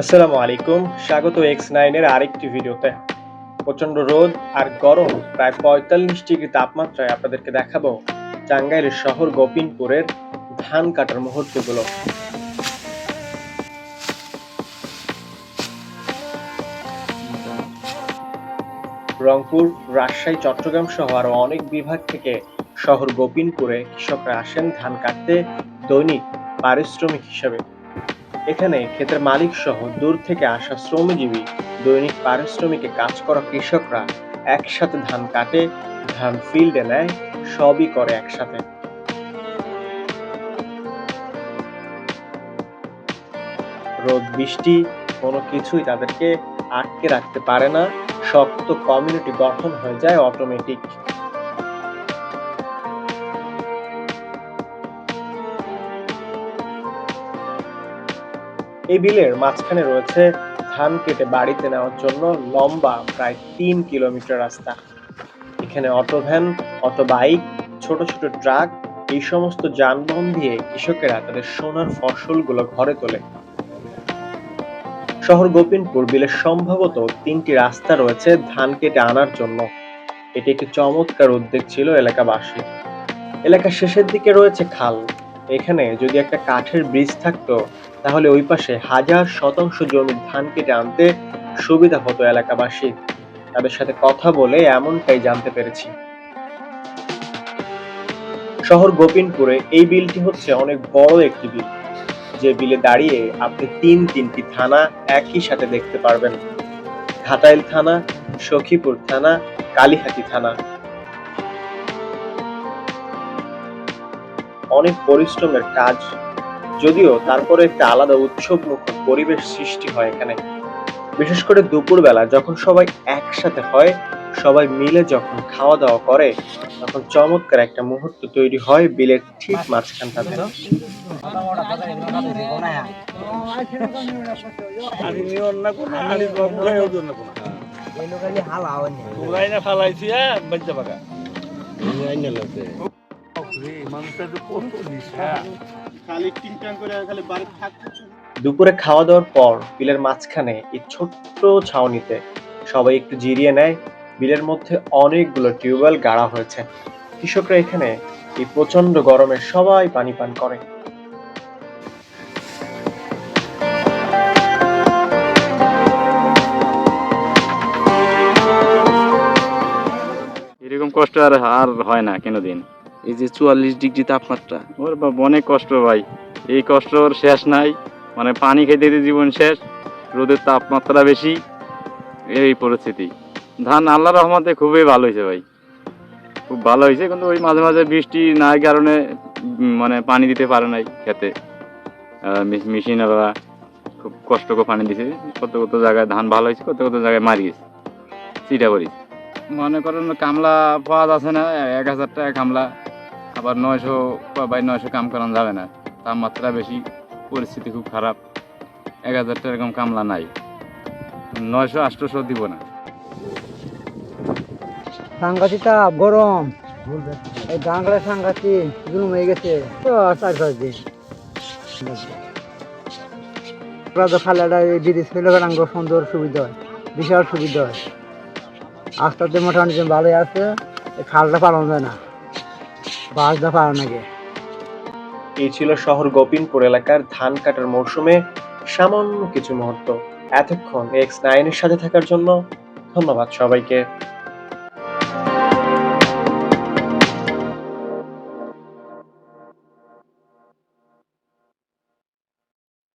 আসসালামু আলাইকুম। স্বাগত এক্স নাইনের আরেকটি ভিডিওতে। প্রচণ্ড রোদ আর গরম, প্রায় পঁয়তাল্লিশ ডিগ্রি তাপমাত্রায় আপনাদেরকে দেখাবো টাঙ্গাইলের শহর গোপিনপুরের ধান কাটার মুহূর্তগুলো। রংপুর, রাজশাহী, চট্টগ্রাম সহ আরও অনেক বিভাগ থেকে শহর গোপিনপুরে কৃষকরা আসেন ধান কাটতে দৈনিক পারিশ্রমিক হিসাবে। এখানে ক্ষেতের মালিক সহ দূর থেকে আসা শ্রমজীবী, দৈনিক পারিশ্রমিকে কাজ করা কৃষকরা একসাথে ধান কাটে, ধান ফিল্ডে নেয়, সবই করে একসাথে। রোদ, বৃষ্টি, কোনো কিছুই তাদেরকে আটকে রাখতে পারে না। শক্ত কমিউনিটি গঠন হয়ে যায় অটোমেটিক এই বিলের মাঝখানে রয়েছে ধান কেটে বাড়িতে নেওয়ার জন্য লম্বা প্রায় তিন কিলোমিটার রাস্তা। এখানে অটো ভ্যান, অটো বাইক, ছোট ছোট ট্রাক, এই সমস্ত যানবাহন দিয়ে কৃষকেরা তাদের সোনার ফসলগুলো ঘরে তোলে। শহর গোপিনপুর বিলের সম্ভবত তিনটি রাস্তা রয়েছে ধান কেটে আনার জন্য। এটি একটি চমৎকার উদ্যোগ ছিল এলাকাবাসী এলাকার শেষের দিকে রয়েছে খাল। এখানে যদি একটা কাঠের ব্রিজ থাকতো, তাহলে ওই পাশে হাজার শতাংশ জমির ধান কেটে আনতে সুবিধা হতো এলাকাবাসী। তাদের সাথে কথা বলে এমনটাই জানতে পেরেছি। শহর গোপিনপুরে এই বিলটি হচ্ছে অনেক বড় একটি বিল। যে বিলে দাঁড়িয়ে আপনি তিন তিনটি থানা একই সাথে দেখতে পারবেন। ঘাটাইল থানা, সখীপুর থানা কালীহাতি থানা। অনেক পরিশ্রমের কাজ যদিও তারপরে একটা আলাদা উৎসব মুখর পরিবেশ সৃষ্টি হয় এখানে বিশেষ করে দুপুরবেলা যখন সবাই একসাথে হয় সবাই মিলে যখন খাওয়া দাওয়া করে তখন চমৎকার একটা মুহূর্ত তৈরি হয় বিলের ঠিক মাঝখানটাতে দুপুরে খাওয়া দাওয়ার পর বিলের মাঝখানে এই ছোট্ট ছাউনিতে সবাই একটু জিরিয়ে নেয়। বিলের মধ্যে অনেকগুলো টিউবওয়েল গাড়া হয়েছে। কৃষকরা এখানে এই প্রচণ্ড গরমে সবাই পানি পান করে। এরকম কষ্ট আর আর হয় না কোনোদিন। এই যে চুয়াল্লিশ ডিগ্রি তাপমাত্রা। ওর বাবা অনেক কষ্ট ভাই। এই কষ্ট ওর শেষ নাই। মানে পানি খেতে খেতে জীবন শেষ। রোদের তাপমাত্রা বেশি। এই পরিস্থিতি। ধান আল্লাহ রহমতে খুবই ভালো হয়েছে ভাই। খুব ভালো হয়েছে কিন্তু ওই মাঝে মাঝে বৃষ্টি নাই কারণে মানে পানি দিতে পারে নাই খেতে। মেশিনেরা খুব কষ্ট করে পানি দিছে। কত কত জায়গায় ধান ভালো হয়েছে কত কত জায়গায় মারি গেছে। চিটা করিস মনে করেন কামলা পাওয়া যাচ্ছে না এক হাজার টাকা কামলা। আবার নয়শো বা নয়শো কাম করানো যাবে না। তাপমাত্রা বেশি, পরিস্থিতি খুব খারাপ। এক হাজার টাকা এরকম কামলা নাই। নয়শো আটশোশো দিব না। সাংঘাতিক তাপ গরম। এই ডাঙ্গলে সাংঘাতিক জুলুম হয়ে গেছে। চার পাঁচ দিন। তো খালাটা ব্রিজ ফেলে গেলাম সুন্দর সুবিধা হয়, বিশাল সুবিধা হয়। আস্তে আস্তে মোটামুটি ভালোই আছে খালটা পালানো যায় না। নাকি? এই ছিল শহর গোপিনপুর এলাকার ধান কাটার মৌসুমে সামান্য কিছু মুহূর্ত। এতক্ষণ এক্স নাইনের সাথে থাকার জন্য ধন্যবাদ সবাইকে।